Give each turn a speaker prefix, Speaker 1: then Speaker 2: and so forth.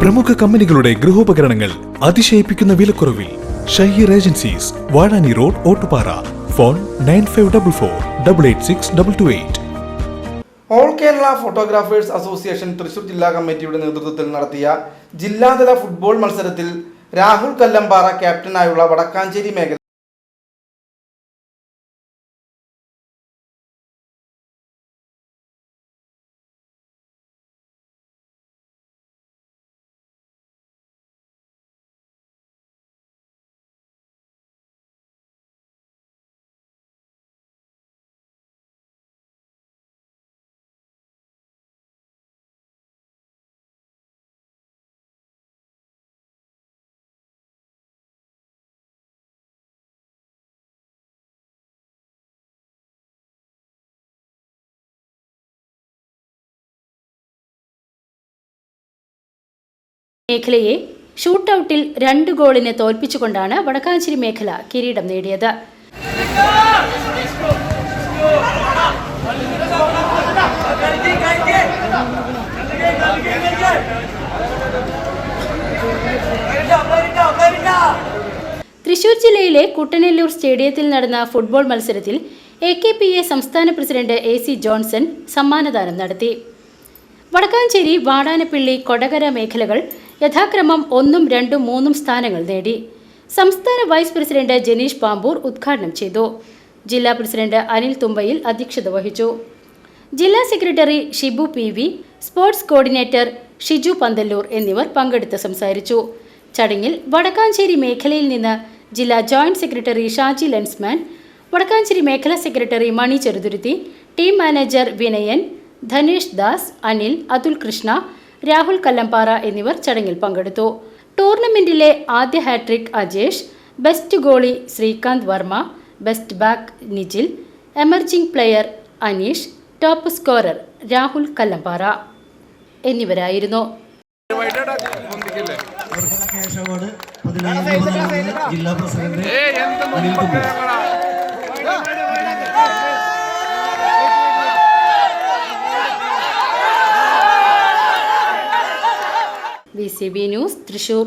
Speaker 1: പ്രമുഖ കമ്പനികളുടെ ഗൃഹോപകരണങ്ങൾ അതിശയിപ്പിക്കുന്ന വിലക്കുറവിൽ Shaheer agencies Vazhani road Ottupara. Phone nine five double four double eight six double two eight.
Speaker 2: All Kerala photographers association Thrissur ജില്ലാ കമ്മിറ്റിയുടെ നേതൃത്വത്തിൽ നടത്തിയ ജില്ലാതല ഫുട്ബോൾ മത്സരത്തിൽ രാഹുൽ കല്ലമ്പാറ ക്യാപ്റ്റനായുള്ള വടക്കാഞ്ചേരി മേഖല
Speaker 3: മേഖലയെ ഷൂട്ടൌട്ടിൽ രണ്ട് ഗോളിന് തോൽപ്പിച്ചുകൊണ്ടാണ് വടക്കാഞ്ചേരി മേഖല കിരീടം നേടിയത്. തൃശൂർ ജില്ലയിലെ കുട്ടനെല്ലൂർ സ്റ്റേഡിയത്തിൽ നടന്ന ഫുട്ബോൾ മത്സരത്തിൽ എ കെ പി എ സംസ്ഥാന പ്രസിഡന്റ് എ സി ജോൺസൺ സമ്മാനദാനം നടത്തി. വടക്കാഞ്ചേരി വാടാനപ്പിള്ളി കൊടകര മേഖലകൾ യഥാക്രമം ഒന്നും രണ്ടും മൂന്നും സ്ഥാനങ്ങൾ നേടി. സംസ്ഥാന വൈസ് പ്രസിഡന്റ് ജനീഷ് പാമ്പൂർ ഉദ്ഘാടനം ചെയ്തു. ജില്ലാ പ്രസിഡന്റ് അനിൽ തുമ്പയിൽ അധ്യക്ഷത വഹിച്ചു. ജില്ലാ secretary Shibu P V sports coordinator Shiju Panthalloor എന്നിവർ പങ്കെടുത്ത് സംസാരിച്ചു. ചടങ്ങിൽ വടക്കാഞ്ചേരി മേഖലയിൽ നിന്ന് ജില്ലാ joint secretary Shaji Lensman Vadakkanchery മേഖലാ secretary Mani Cheruthuruthy team manager Vinayan Dhanesh Das Anil Athul Krishna Rahul Kallambara എന്നിവർ ചടങ്ങിൽ പങ്കെടുത്തു. ടൂർണമെന്റിലെ ആദ്യ hattrick Ajesh best goalie Sreekanth Varma best back Nijil emerging player Aneesh top scorer Rahul Kallambara എന്നിവരായിരുന്നു.
Speaker 4: ജില്ലാ president
Speaker 3: V C B news Thrissur